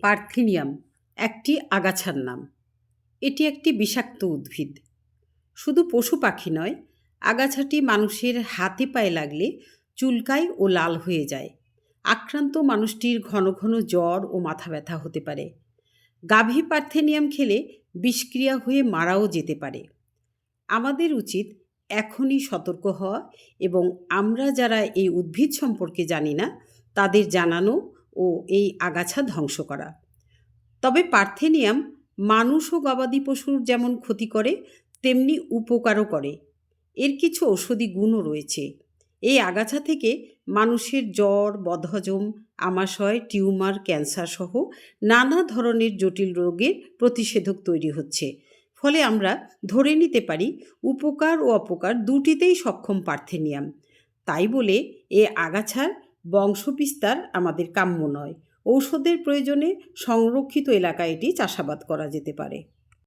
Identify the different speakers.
Speaker 1: Parthenium একটি আগাছার নাম। এটি একটি বিষাক্ত উদ্ভিদ। শুধু পশু পাখি নয়, আগাছাটি মানুষের হাতে পায়ে লাগলে চুলকায় ও লাল হয়ে যায়। আক্রান্ত মানুষটির ঘন ঘন জ্বর ও মাথা ব্যথা হতে পারে। গাভী পার্থেনিয়াম খেলে বিষক্রিয়া হয়ে মারাও যেতে পারে। আমাদের উচিত এখনই সতর্ক হওয়া এবং আমরা যারা এই উদ্ভিদ সম্পর্কে জানি না, তাদের জানানো ও এই আগাছা ধ্বংস করা। তবে পার্থেনিয়াম মানুষ ও গবাদি পশুর যেমন ক্ষতি করে, তেমনি উপকারও করে। এর কিছু ঔষধি গুণও রয়েছে। এই আগাছা থেকে মানুষের জ্বর, বদহজম, আমাশয়, টিউমার, ক্যান্সার সহ নানা ধরনের জটিল রোগের প্রতিষেধক তৈরি হচ্ছে। ফলে আমরা ধরে নিতে পারি, উপকার ও অপকার দুটিতেই সক্ষম পার্থেনিয়াম। তাই বলে এ আগাছার বংশবিস্তার আমাদের কাম্য নয়। ঔষধের প্রয়োজনে সংরক্ষিত এলাকায় এটি চাষাবাদ করা যেতে পারে।